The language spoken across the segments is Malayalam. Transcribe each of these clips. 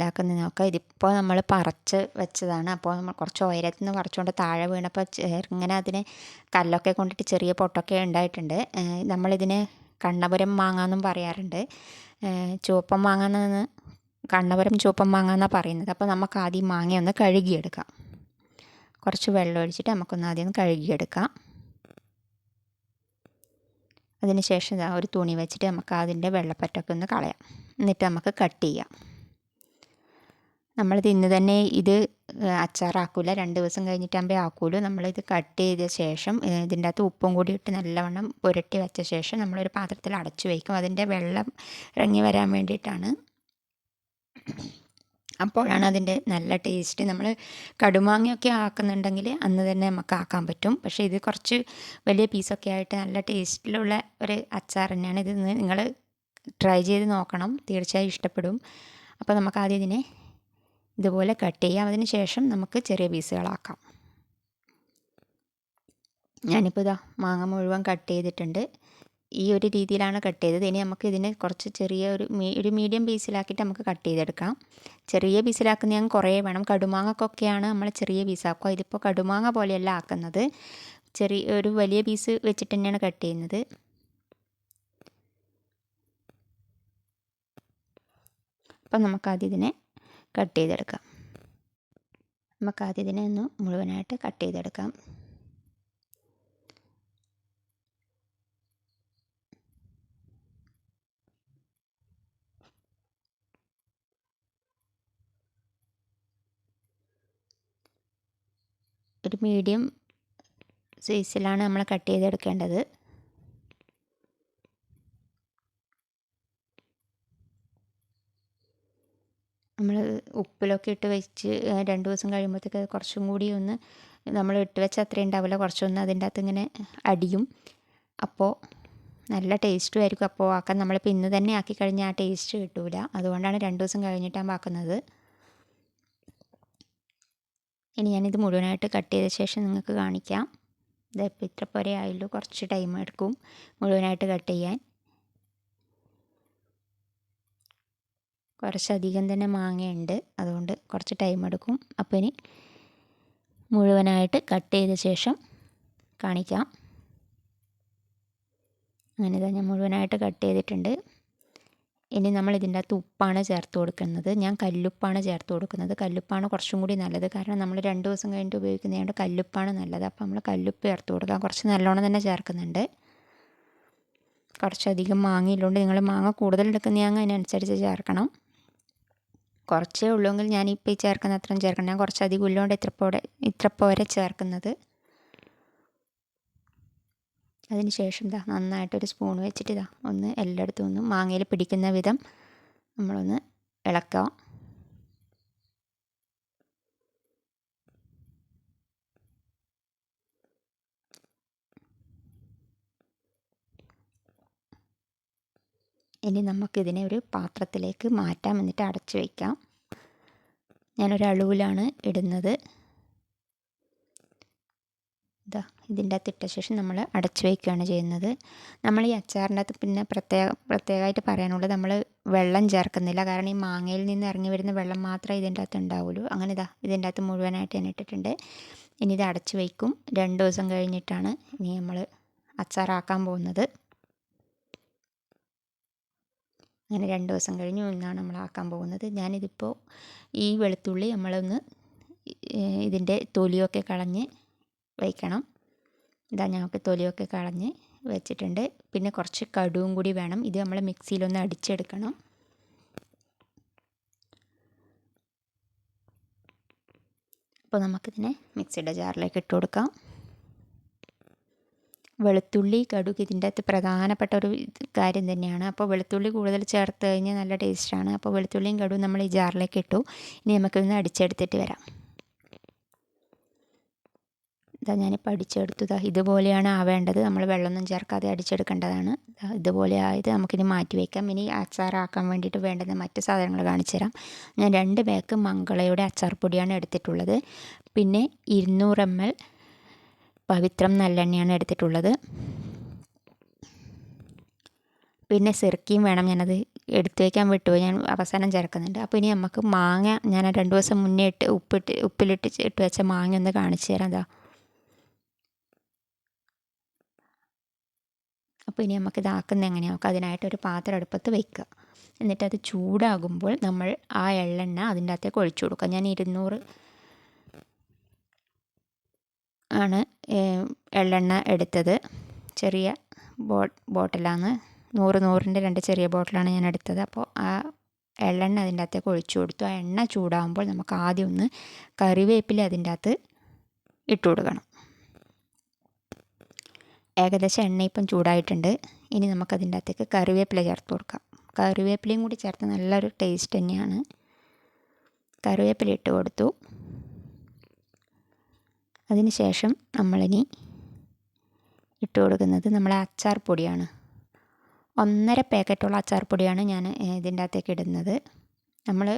ഉണ്ടാക്കുന്നത് നോക്കാം ഇതിപ്പോൾ നമ്മൾ പറിച്ച് വെച്ചതാണ്. അപ്പോൾ നമ്മൾ കുറച്ച് ഉയരത്തിൽ നിന്ന് പറിച്ചുകൊണ്ട് താഴെ വീണപ്പോൾ ഇങ്ങനെ അതിന് കല്ലൊക്കെ കൊണ്ടിട്ട് ചെറിയ പൊട്ടൊക്കെ ഉണ്ടായിട്ടുണ്ട്. നമ്മളിതിന് കണ്ണപുരം മാങ്ങ എന്നും പറയാറുണ്ട് ചുവപ്പം മാങ്ങ കണ്ണപുരം ചുവപ്പം മാങ്ങ എന്നാണ് പറയുന്നത്. അപ്പോൾ നമുക്ക് ആദ്യം മാങ്ങ ഒന്ന് കഴുകിയെടുക്കാം. കുറച്ച് വെള്ളം ഒഴിച്ചിട്ട് നമുക്കൊന്ന് ആദ്യം ഒന്ന് കഴുകിയെടുക്കാം. അതിന് ശേഷം ഇതാ ഒരു തുണി വെച്ചിട്ട് നമുക്ക് അതിന്റെ വെള്ളപ്പറ്റൊക്കെ ഒന്ന് കളയാം. എന്നിട്ട് നമുക്ക് കട്ട് ചെയ്യാം. നമ്മളിത് ഇന്ന് തന്നെ ഇത് അച്ചാറാക്കൂല. രണ്ട് ദിവസം കഴിഞ്ഞിട്ടാകുമ്പോൾ ആക്കൂലൂ നമ്മളിത് കട്ട് ചെയ്ത ശേഷം ഇതിന്റെ അകത്ത് ഉപ്പും കൂടി ഇട്ട് നല്ലവണ്ണം പുരട്ടി വെച്ച ശേഷം നമ്മളൊരു പാത്രത്തിൽ അടച്ചു വയ്ക്കും അതിന്റെ വെള്ളം ഇറങ്ങി വരാൻ വേണ്ടിയിട്ടാണ്. അപ്പോഴാണ് അതിന്റെ നല്ല ടേസ്റ്റ്. നമ്മൾ കടുമാങ്ങയൊക്കെ ആക്കുന്നുണ്ടെങ്കിൽ അന്ന് തന്നെ നമുക്ക് ആക്കാൻ പറ്റും. പക്ഷേ ഇത് കുറച്ച് വലിയ പീസൊക്കെ ആയിട്ട് നല്ല ടേസ്റ്റിലുള്ള ഒരു അച്ചാർ തന്നെയാണ്. ഇത് നിങ്ങൾ ട്രൈ ചെയ്ത് നോക്കണം. തീർച്ചയായും ഇഷ്ടപ്പെടും. അപ്പോൾ നമുക്ക് ആദ്യം ഇതിനെ ഇതുപോലെ കട്ട് ചെയ്യാം അതിന് ശേഷം നമുക്ക് ചെറിയ പീസുകളാക്കാം. ഞാനിപ്പോൾ ഇതാ മാങ്ങ മുഴുവൻ കട്ട് ചെയ്തിട്ടുണ്ട്. ഈ ഒരു രീതിയിലാണ് കട്ട് ചെയ്തത്. ഇനി നമുക്ക് ഇതിനെ കുറച്ച് ചെറിയ ഒരു ഒരു മീഡിയം പീസിലാക്കിയിട്ട് നമുക്ക് കട്ട് ചെയ്തെടുക്കാം. ചെറിയ പീസിലാക്കുന്ന ഞാൻ കുറേ വേണം. കടുമാങ്ങക്കൊക്കെയാണ് നമ്മൾ ചെറിയ പീസാക്കുക. ഇതിപ്പോൾ കടുമാങ്ങ പോലെയല്ല ആക്കുന്നത്. ചെറിയ ഒരു വലിയ പീസ് വെച്ചിട്ട് തന്നെയാണ് കട്ട് ചെയ്യുന്നത്. അപ്പം നമുക്കാദ്യം ഇതിനെ കട്ട് ചെയ്തെടുക്കാം. നമുക്ക് ആദ്യം ഇതിനെ ഒന്ന് മുഴുവനായിട്ട് കട്ട് ചെയ്തെടുക്കാം. ഒരു മീഡിയം സൈസിലാണ് നമ്മൾ കട്ട് ചെയ്തെടുക്കേണ്ടത്. നമ്മൾ ഉപ്പിലൊക്കെ ഇട്ട് വെച്ച് രണ്ട് ദിവസം കഴിയുമ്പോഴത്തേക്ക് കുറച്ചും കൂടി ഒന്ന് നമ്മൾ ഇട്ട് വെച്ച അത്രയും ഉണ്ടാവില്ല. കുറച്ചൊന്ന് അതിന്റെ അകത്ത് ഇങ്ങനെ അടിയും. അപ്പോൾ നല്ല ടേസ്റ്റും ആയിരിക്കും. അപ്പോൾ ആക്കാൻ നമ്മളിപ്പോൾ ഇന്ന് തന്നെ ആക്കി കഴിഞ്ഞാൽ ആ ടേസ്റ്റ് കിട്ടില്ല അതുകൊണ്ടാണ് രണ്ട് ദിവസം കഴിഞ്ഞിട്ടാണ് ആക്കുന്നത്. ഇനി ഞാനിത് മുഴുവനായിട്ട് കട്ട് ചെയ്ത ശേഷം നിങ്ങൾക്ക് കാണിക്കാം. ഇതിപ്പോൾ ഇത്ര പോരെ ആയുള്ളൂ. കുറച്ച് ടൈം എടുക്കും മുഴുവനായിട്ട് കട്ട് ചെയ്യാൻ. കുറച്ചധികം തന്നെ മാങ്ങയുണ്ട്. അതുകൊണ്ട് കുറച്ച് ടൈം എടുക്കും. അപ്പോൾ ഇനി മുഴുവനായിട്ട് കട്ട് ചെയ്ത ശേഷം കാണിക്കാം. അങ്ങനെ ഇതാ ഞാൻ മുഴുവനായിട്ട് കട്ട് ചെയ്തിട്ടുണ്ട്. ഇനി നമ്മൾ ഇതിന്റെ അകത്ത് ഉപ്പാണ് ചേർത്ത് കൊടുക്കുന്നത്. ഞാൻ കല്ലുപ്പാണ് ചേർത്ത് കൊടുക്കുന്നത്. കല്ലുപ്പാണ് കുറച്ചും കൂടി നല്ലത്. കാരണം നമ്മൾ രണ്ട് ദിവസം കഴിഞ്ഞിട്ട് ഉപയോഗിക്കുന്നതുകൊണ്ട് കല്ലുപ്പാണ് നല്ലത്. അപ്പോൾ നമ്മൾ കല്ലുപ്പ് ചേർത്ത് കൊടുക്കാം. കുറച്ച് നല്ലോണം തന്നെ ചേർക്കുന്നുണ്ട്. കുറച്ചധികം മാങ്ങയില്ലുണ്ട് നിങ്ങൾ മാങ്ങ കൂടുതൽ എടുക്കുന്നതാണെങ്കിൽ അതിനനുസരിച്ച് ചേർക്കണം. കുറച്ചേ ഉള്ളൂവെങ്കിൽ ഞാനിപ്പോൾ ഈ ചേർക്കുന്ന അത്രയും ചേർക്കണം. ഞാൻ കുറച്ചധികം ഉള്ളതുകൊണ്ട് ഇത്ര പോടെ ഇത്ര പോരെ ചേർക്കുന്നത്. അതിന് ശേഷം ഇതാ നന്നായിട്ടൊരു സ്പൂൺ വെച്ചിട്ട് ഇതാ ഒന്ന് എല്ലായിടത്തും ഒന്ന് മാങ്ങയിൽ പിടിക്കുന്ന വിധം നമ്മളൊന്ന് ഇളക്കാം ഇനി നമുക്കിതിനെ ഒരു പാത്രത്തിലേക്ക് മാറ്റാം. എന്നിട്ട് അടച്ചു വയ്ക്കാം ഞാനൊരു അളവിലാണ് ഇടുന്നത്. ഇതാ ഇതിന്റെ അകത്ത് ഇട്ട ശേഷം നമ്മൾ അടച്ചു വയ്ക്കുകയാണ് ചെയ്യുന്നത്. നമ്മൾ ഈ അച്ചാറിന്റെ അകത്ത് പിന്നെ പ്രത്യേക പ്രത്യേകമായിട്ട് പറയാനുള്ളത് നമ്മൾ വെള്ളം ചേർക്കുന്നില്ല. കാരണം ഈ മാങ്ങയിൽ നിന്ന് ഇറങ്ങി വരുന്ന വെള്ളം മാത്രമേ ഇതിന്റെ അകത്ത് ഉണ്ടാവുള്ളൂ. അങ്ങനെ ഇതാ ഇതിന്റെ അകത്ത് മുഴുവനായിട്ട് ഞാൻ ഇട്ടിട്ടുണ്ട്. ഇനി ഇത് അടച്ചു വയ്ക്കും രണ്ട് ദിവസം കഴിഞ്ഞിട്ടാണ് ഇനി നമ്മൾ അച്ചാറാക്കാൻ പോകുന്നത്. അങ്ങനെ രണ്ട് ദിവസം കഴിഞ്ഞു ഇന്നാണ് നമ്മൾ ആക്കാൻ പോകുന്നത്. ഞാനിതിപ്പോൾ ഈ വെളുത്തുള്ളി നമ്മളൊന്ന് ഇതിന്റെ തൊലിയൊക്കെ കളഞ്ഞ് വയ്ക്കണം ഇതാ ഞങ്ങൾക്ക് തൊലിയൊക്കെ കളഞ്ഞ് വെച്ചിട്ടുണ്ട്. പിന്നെ കുറച്ച് കടുവും കൂടി വേണം. ഇത് നമ്മൾ മിക്സിയിലൊന്ന് അടിച്ചെടുക്കണം. അപ്പോൾ നമുക്കിതിനെ മിക്സിയുടെ ജാറിലേക്ക് ഇട്ട് കൊടുക്കാം. വെളുത്തുള്ളി കടുക് ഇതിന്റെ അകത്ത് പ്രധാനപ്പെട്ട ഒരു കാര്യം തന്നെയാണ്. അപ്പോൾ വെളുത്തുള്ളി കൂടുതൽ ചേർത്ത് കഴിഞ്ഞാൽ നല്ല ടേസ്റ്റാണ് അപ്പോൾ വെളുത്തുള്ളിയും കടുവും നമ്മൾ ഈ ജാറിലേക്ക് ഇട്ടു. ഇനി നമുക്കിതൊന്ന് അടിച്ചെടുത്തിട്ട് വരാം. ഇതാ ഞാനിപ്പോൾ അടിച്ചെടുത്തു. ഇതാ ഇതുപോലെയാണ് ആവേണ്ടത്. നമ്മൾ വെള്ളമൊന്നും ചേർക്കാതെ അടിച്ചെടുക്കേണ്ടതാണ്. ഇതുപോലെ ആയത് നമുക്കിനി മാറ്റി വയ്ക്കാം ഇനി അച്ചാറാക്കാൻ വേണ്ടിയിട്ട് വേണ്ടുന്ന മറ്റ് സാധനങ്ങൾ കാണിച്ചു തരാം. ഞാൻ രണ്ട് ബാക്ക് മംഗളയുടെ അച്ചാർ പൊടിയാണ് എടുത്തിട്ടുള്ളത്. പിന്നെ ഇരുന്നൂറ് എം എൽ പവിത്രം നല്ലെണ്ണയാണ് എടുത്തിട്ടുള്ളത്. പിന്നെ സിറക്കിയും വേണം ഞാനത് എടുത്തു വയ്ക്കാൻ വിട്ടുപോയി ഞാൻ അവസാനം ചേർക്കുന്നുണ്ട്. അപ്പോൾ ഇനി നമുക്ക് മാങ്ങ ഞാൻ രണ്ട് ദിവസം മുന്നേ ഇട്ട് ഉപ്പിട്ട് ഉപ്പിലിട്ട് ഇട്ട് വെച്ച മാങ്ങ ഒന്ന് കാണിച്ചു തരാം അതാ അപ്പോൾ ഇനി നമുക്ക് ഇതാക്കുന്നത് എങ്ങനെയാണ് നമുക്ക് അതിനായിട്ട് ഒരു പാത്രം അടുപ്പത്ത് വയ്ക്കുക. എന്നിട്ട് അത് ചൂടാകുമ്പോൾ നമ്മൾ ആ എള്ളെണ്ണ അതിന്റെ അകത്തേക്ക് ഒഴിച്ചു കൊടുക്കുക. ഞാൻ ഇരുന്നൂറ് ആണ് എള്ളെണ്ണ എടുത്തത്. ചെറിയ ബോ ബോട്ടിലാണ്. നൂറ് നൂറിന്റെ രണ്ട് ചെറിയ ബോട്ടിലാണ് ഞാൻ എടുത്തത്. അപ്പോൾ ആ എള്ളെണ്ണ അതിന്റെ അകത്തേക്ക് ഒഴിച്ചു കൊടുത്തു. ആ എണ്ണ ചൂടാകുമ്പോൾ നമുക്ക് ആദ്യം ഒന്ന് കറിവേപ്പില അതിന്റെ അകത്ത് ഇട്ട് കൊടുക്കണം. ഏകദേശം എണ്ണ ഇപ്പം ചൂടായിട്ടുണ്ട്. ഇനി നമുക്കതിന്റെ അകത്തേക്ക് കറിവേപ്പില ചേർത്ത് കൊടുക്കാം. കറിവേപ്പിലയും കൂടി ചേർത്ത് നല്ലൊരു ടേസ്റ്റ് തന്നെയാണ്. കറിവേപ്പില ഇട്ട് കൊടുത്തു. അതിന് ശേഷം നമ്മളിനി ഇട്ട് കൊടുക്കുന്നത് നമ്മളെ അച്ചാർ പൊടിയാണ്. ഒന്നര പാക്കറ്റുള്ള അച്ചാർ പൊടിയാണ് ഞാൻ ഇതിന്റെ അകത്തേക്ക് ഇടുന്നത്. നമ്മൾ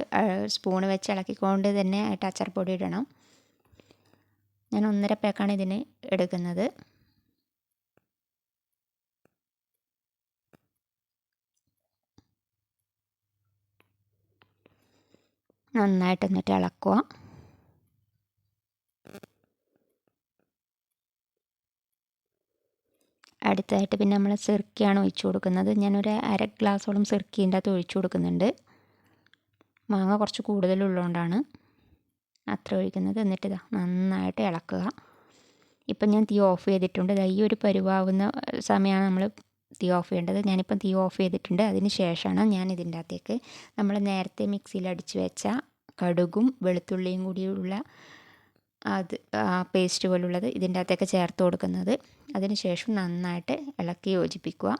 സ്പൂണ് വെച്ച് ഇളക്കിക്കൊണ്ട് തന്നെ ആയിട്ട് അച്ചാർ പൊടി ഇടണം. ഞാൻ ഒന്നര പാക്കാണ് ഇതിന് എടുക്കുന്നത്. നന്നായിട്ട് എന്നിട്ട് ഇളക്കുക. അടുത്തതായിട്ട് പിന്നെ നമ്മൾ സിർക്കിയാണ് ഒഴിച്ചു കൊടുക്കുന്നത്. ഞാനൊരു അര ഗ്ലാസോളം സിർക്കിന്റെ അകത്ത് ഒഴിച്ചു കൊടുക്കുന്നുണ്ട്. മാങ്ങ കുറച്ച് കൂടുതലുള്ളതുകൊണ്ടാണ് അത്ര ഒഴിക്കുന്നത്. എന്നിട്ട് ഇതാ നന്നായിട്ട് ഇളക്കുക. ഇപ്പം ഞാൻ തീ ഓഫ് ചെയ്തിട്ടുണ്ട്. ഈ ഒരു പരുവാവുന്ന സമയമാണ് നമ്മൾ തീ ഓഫ് ചെയ്യേണ്ടത്. ഞാനിപ്പം തീ ഓഫ് ചെയ്തിട്ടുണ്ട്. അതിന് ശേഷമാണ് ഞാൻ ഇതിന്റെ അകത്തേക്ക് നമ്മൾ നേരത്തെ മിക്സിയിൽ അടിച്ച് വെച്ച കടുകും വെളുത്തുള്ളിയും കൂടിയുള്ള അത് പേസ്റ്റ് പോലുള്ളത് ഇതിന്റെ അകത്തേക്ക് ചേർത്ത് കൊടുക്കുന്നത്. അതിനുശേഷം നന്നായിട്ട് ഇളക്കി യോജിപ്പിക്കുക.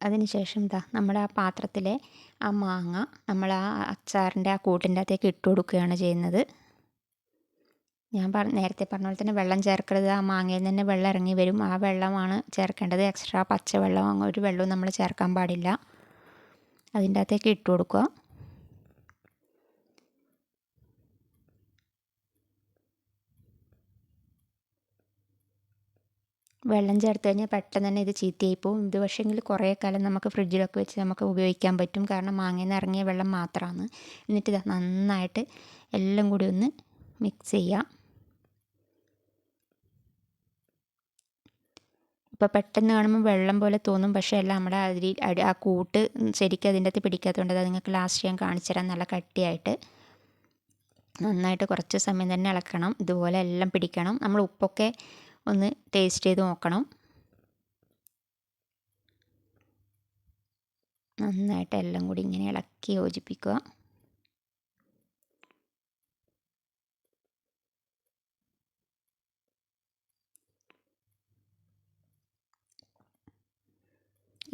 അതിനുശേഷം ഇതാ നമ്മുടെ ആ പാത്രത്തിലെ ആ മാങ്ങ നമ്മൾ ആ അച്ചാറിന്റെ ആ കൂട്ടിന്റെ അകത്തേക്ക് ഇട്ട് കൊടുക്കുകയാണ് ചെയ്യുന്നത്. ഞാൻ പറ നേരത്തെ പറഞ്ഞ പോലെ തന്നെ വെള്ളം ചേർക്കരുത്. ആ മാങ്ങയിൽ നിന്ന് വെള്ളം ഇറങ്ങി വരും. ആ വെള്ളമാണ് ചേർക്കേണ്ടത്. എക്സ്ട്രാ പച്ചവെള്ളം ഒരു വെള്ളവും നമ്മൾ ചേർക്കാൻ പാടില്ല. അതിന്റെ അകത്തേക്ക് ഇട്ട് കൊടുക്കുക. വെള്ളം ചേർത്ത് കഴിഞ്ഞാൽ പെട്ടെന്ന് തന്നെ ഇത് ചീത്തയായി പോകും ഇത് പക്ഷേങ്കിൽ കുറേ കാലം നമുക്ക് ഫ്രിഡ്ജിലൊക്കെ വെച്ച് നമുക്ക് ഉപയോഗിക്കാൻ പറ്റും. കാരണം മാങ്ങയിൽ നിന്ന് ഇറങ്ങിയ വെള്ളം മാത്രമാണ്. എന്നിട്ട് ഇത് നന്നായിട്ട് എല്ലാം കൂടി ഒന്ന് മിക്സ് ചെയ്യുക. ഇപ്പോൾ പെട്ടെന്ന് കാണുമ്പോൾ വെള്ളം പോലെ തോന്നും. പക്ഷേ എല്ലാം നമ്മുടെ അതിൽ ആ കൂട്ട് ശരിക്കും അതിന്റെ അകത്ത് പിടിക്കാത്തതുകൊണ്ട് അത് നിങ്ങൾക്ക് ലാസ്റ്റ് ഞാൻ കാണിച്ചു തരാം. നല്ല കട്ടിയായിട്ട്. നന്നായിട്ട് കുറച്ച് സമയം തന്നെ ഇളക്കണം. ഇതുപോലെ എല്ലാം പിടിക്കണം. നമ്മൾ ഉപ്പൊക്കെ ഒന്ന് ടേസ്റ്റ് ചെയ്ത് നോക്കണം. നന്നായിട്ട് എല്ലാം കൂടി ഇങ്ങനെ ഇളക്കി യോജിപ്പിക്കുക.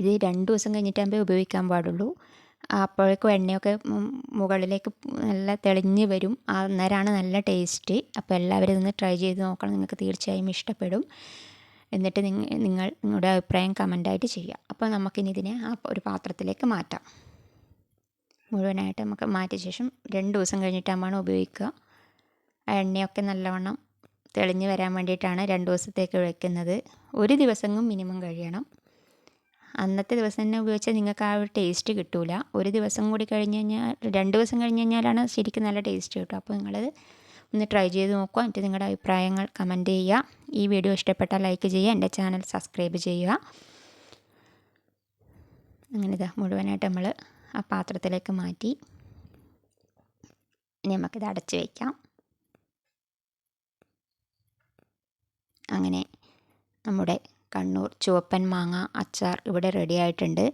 ഇത് രണ്ട് ദിവസം കഴിഞ്ഞിട്ടാകുമ്പോൾ ഉപയോഗിക്കാൻ പാടുള്ളൂ. അപ്പോഴേക്കും എണ്ണയൊക്കെ മുകളിലേക്ക് നല്ല തെളിഞ്ഞ് വരും. അന്നേരമാണ് നല്ല ടേസ്റ്റ്. അപ്പോൾ എല്ലാവരും ഇതൊന്ന് ട്രൈ ചെയ്ത് നോക്കണം. നിങ്ങൾക്ക് തീർച്ചയായും ഇഷ്ടപ്പെടും. എന്നിട്ട് നിങ്ങൾ നിങ്ങളുടെ അഭിപ്രായം കമന്റായിട്ട് ചെയ്യുക. അപ്പോൾ നമുക്കിനി ഇതിനെ ആ ഒരു പാത്രത്തിലേക്ക് മാറ്റാം. മുഴുവനായിട്ട് നമുക്ക് മാറ്റിയ ശേഷം രണ്ട് ദിവസം കഴിഞ്ഞിട്ടാകുമ്പോൾ ഉപയോഗിക്കുക. എണ്ണയൊക്കെ നല്ലവണ്ണം തെളിഞ്ഞ് വരാൻ വേണ്ടിയിട്ടാണ് രണ്ട് ദിവസത്തേക്ക് വയ്ക്കുന്നത് ഒരു ദിവസവും മിനിമം കഴിയണം. അന്നത്തെ ദിവസം തന്നെ ഉപയോഗിച്ചാൽ നിങ്ങൾക്ക് ആ ഒരു ടേസ്റ്റ് കിട്ടില്ല ഒരു ദിവസം കൂടി കഴിഞ്ഞ് കഴിഞ്ഞാൽ രണ്ട് ദിവസം കഴിഞ്ഞ് കഴിഞ്ഞാലാണ് ശരിക്കും നല്ല ടേസ്റ്റ് കിട്ടുക. അപ്പോൾ നിങ്ങളത് ഒന്ന് ട്രൈ ചെയ്ത് നോക്കുക. എന്നിട്ട് നിങ്ങളുടെ അഭിപ്രായങ്ങൾ കമന്റ് ചെയ്യുക. ഈ വീഡിയോ ഇഷ്ടപ്പെട്ടാൽ ലൈക്ക് ചെയ്യുക. എന്റെ ചാനൽ സബ്സ്ക്രൈബ് ചെയ്യുക. അങ്ങനെ ഇതാ മുഴുവനായിട്ട് നമ്മൾ ആ പാത്രത്തിലേക്ക് മാറ്റി ഇനി നമുക്കിത് അടച്ച് വയ്ക്കാം അങ്ങനെ നമ്മുടെ കണ്ണൂർ ചുവപ്പൻ മാങ്ങ അച്ചാർ ഇവിടെ റെഡി ആയിട്ടുണ്ട്.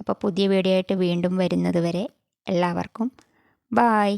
അപ്പോൾ പുതിയ വീഡിയോ ആയിട്ട് വീണ്ടും വരുന്നത് വരെ എല്ലാവർക്കും ബായ്